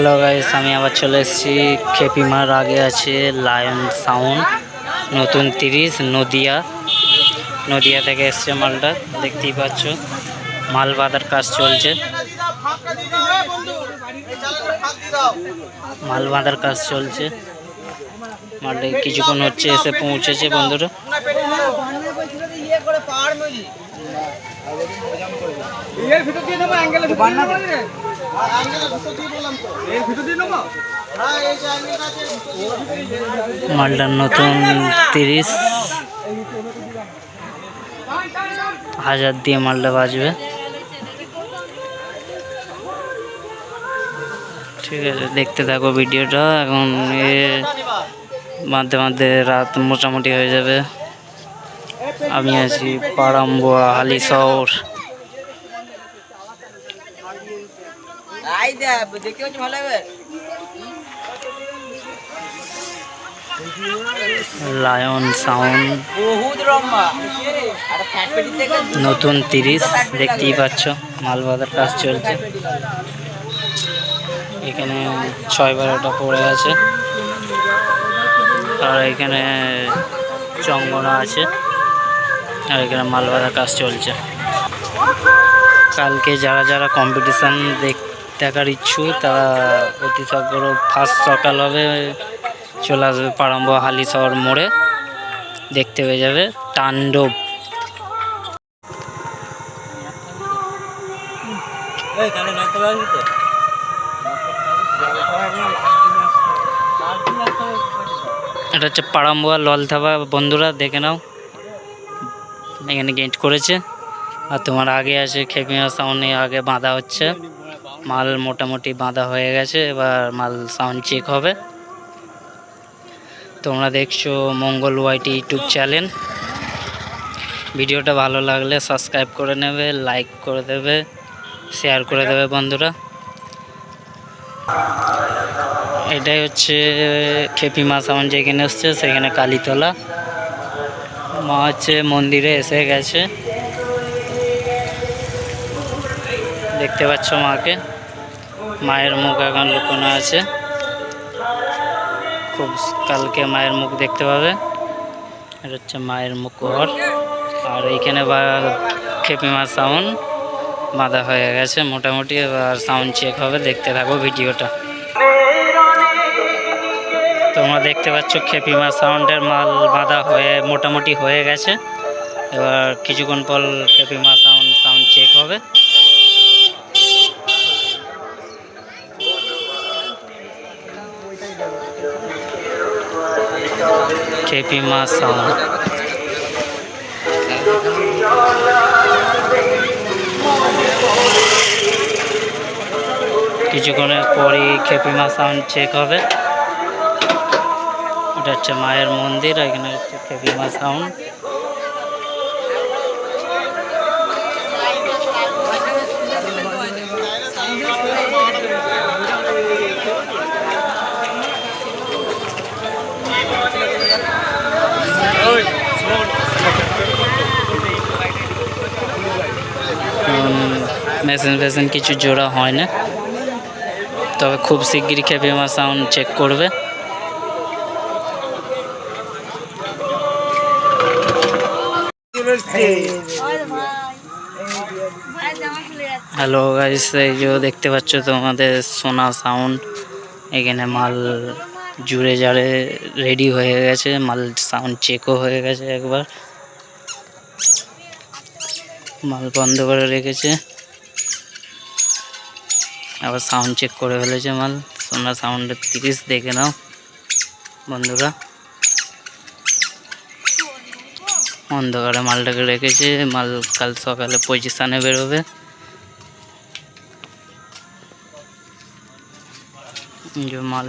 Hello guys আমি আবার চলে এসেছি। খেপিমার আগে আছে লায়ন সাউন্ড নতুন তিরিশ নদিয়া। নদিয়া থেকে এসছে মালটা দেখতেই পাচ্ছ। মাল বাঁধার কাজ চলছে। মাল বাঁধার কাজ চলছে। মালটা কিছুক্ষণ হচ্ছে এসে পৌঁছেছে বন্ধুরা। ভিতর দিয়ে মালটার নতুন তিরিশ। হাজার দিয়ে মালটা বাজবে। ঠিক আছে, দেখতে থাকো ভিডিওটা। এখন এ মাঝে মাঝে রাত মোটামুটি হয়ে যাবে। আমি আছি পাড়াম্বুয়া হালি শহর দে দেখতে পাচ্ছি ভালো হবে লায়ন সাউন্ড নতুন তিরিশ দেখতেই পাচ্ছ মাল বাঁধার কাজ চলছে। এখানে ছয় বারোটা পড়ে আছে। আর এখানে চঙ্গনা আছে। আর এখানে মাল বাঁধার কাজ চলছে। কালকে যারা যারা কম্পিটিশান দেখ দেখার ইচ্ছু তারা অতি সগ্র ফার্স্ট সকাল হবে চলে আসবে পাড়ম্ব হালি শহর মোড়ে। দেখতে পেয়ে যাবে তাণ্ডব। এটা হচ্ছে পাড়াম্বুয়া ললথাবা। বন্ধুরা দেখে নাও। এখানে গেট করেছে। আর তোমার আগে আছে খেপিমা সাউন্ডে আগে বাঁধা হচ্ছে। মাল মোটামুটি বাঁধা হয়ে গেছে, এবার মাল সাউন্ড চেক হবে। তোমরা দেখছ মঙ্গল ওয়াইটি ইউটিউব চ্যানেল ভিডিওটা ভালো লাগলে সাবস্ক্রাইব করে নেবে লাইক করে দেবে শেয়ার করে দেবে বন্ধুরা। এটাই হচ্ছে খেপি মা সাউন্ড যেখানে এসছে, সেখানে কালীতলা। মা হচ্ছে মন্দিরে এসে গেছে। দেখতে পাচ্ছ মাকে। মায়ের মুখ এখন লুকোনো আছে। খুব কালকে মায়ের মুখ দেখতে পাবে। এটা হচ্ছে মায়ের মুখ ঘর। আর এইখানে বা খেপিমা সাউন্ড বাঁধা হয়ে গেছে মোটামুটি। এবার সাউন্ড চেক হবে, দেখতে থাকো ভিডিওটা। তোমরা দেখতে পাচ্ছ খেপিমা সাউন্ডের মাল বাঁধা হয়ে মোটামুটি হয়ে গেছে। এবার কিছুক্ষণ পর খেপিমা সাউন্ড সাউন্ড চেক হবে। খেপিমা সাউন্ড কিছুক্ষণের পরই খেপিমা সাউন্ড চেক হবে। এটা হচ্ছে মায়ের মন্দির, এখানে হচ্ছে খেপিমা সাউন্ড মেশিন ফেশিন কিছু জোড়া হয় না তবে খুব শিগগিরই খেপিমা সাউন্ড চেক করবে। হ্যালো গাইস এই যে দেখতে পাচ্ছ তোমাদের সোনা সাউন্ড এখানে মাল জুড়ে জাড়ে রেডি হয়ে গেছে, মাল সাউন্ড চেকও হয়ে গেছে একবার। মাল বন্ধ করে রেখেছে। আবার সাউন্ড চেক করে ফেলেছে মাল। সোনা সাউন্ডের তিরিশ দেখে নাও, বন্ধুরা। অন্ধকারে মালটাকে রেখেছে, মাল কাল সকালে পজিশানে বেরোবে। যে মাল,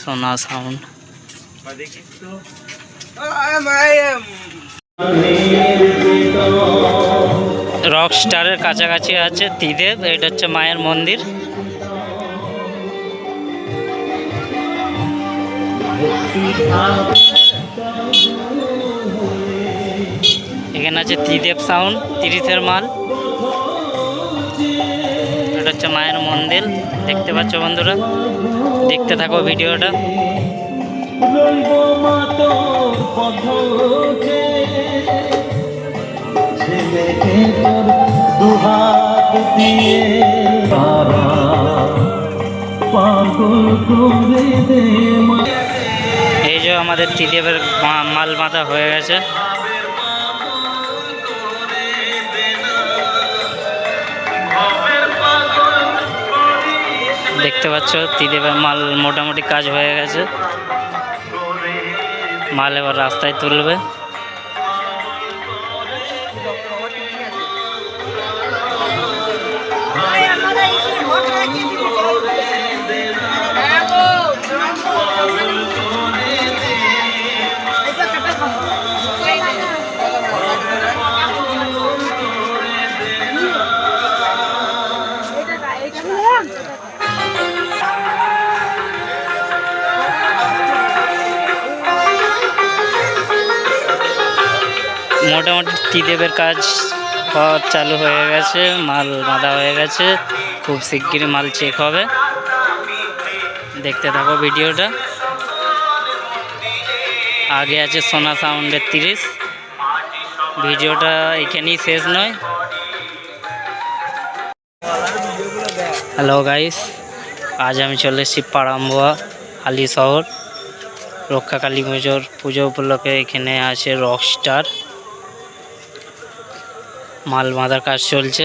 সোনা সাউন্ড রক স্টারের কাছাকাছি আছে তিদেব এটা হচ্ছে মায়ের মন্দির। এখানে আছে ত্রিদেব সাউন্ড তিরিশের মাল। এটা হচ্ছে মায়ের মন্দির, দেখতে পাচ্ছ বন্ধুরা? দেখতে থাকো ভিডিওটা। রইব মা তোর পথে এই যে আমাদের ত্রিদেবের মা- মাল বাঁধা হয়ে গেছে। দেখতে পাচ্ছ, ত্রিদেবের মাল মোটামুটি কাজ হয়ে গেছে। মাল এবার রাস্তায় তুলবে। মোটামুটি ত্রিদেবের কাজ চালু হয়ে গেছে মাল বাঁধা হয়ে গেছে। খুব শিগগিরই মাল চেক হবে। দেখতে থাকো ভিডিওটা। আগে আছে সোনা সাউন্ডের তিরিশ। ভিডিওটা এখানেই শেষ নয়। হ্যালো গাইস আজ আমি চলে এসেছি পাড়াম্বোয়া আলি শহর। রক্ষা কালী পুজোর, পুজো উপলক্ষে এখানে আছে রকস্টার মাল বাঁধার কাজ চলছে।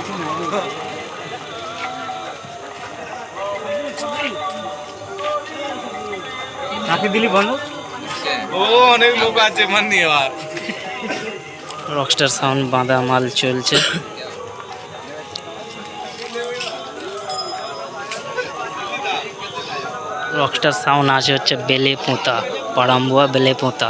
ও অনেক লোক আছে মাননি এবার রকস্টার সাউন্ড বাঁধা মাল চলছে। রকস্টার সাউন্ড আছে হচ্ছে বেলে পোঁতা পাড়াম্বুয়া বেলে পোঁতা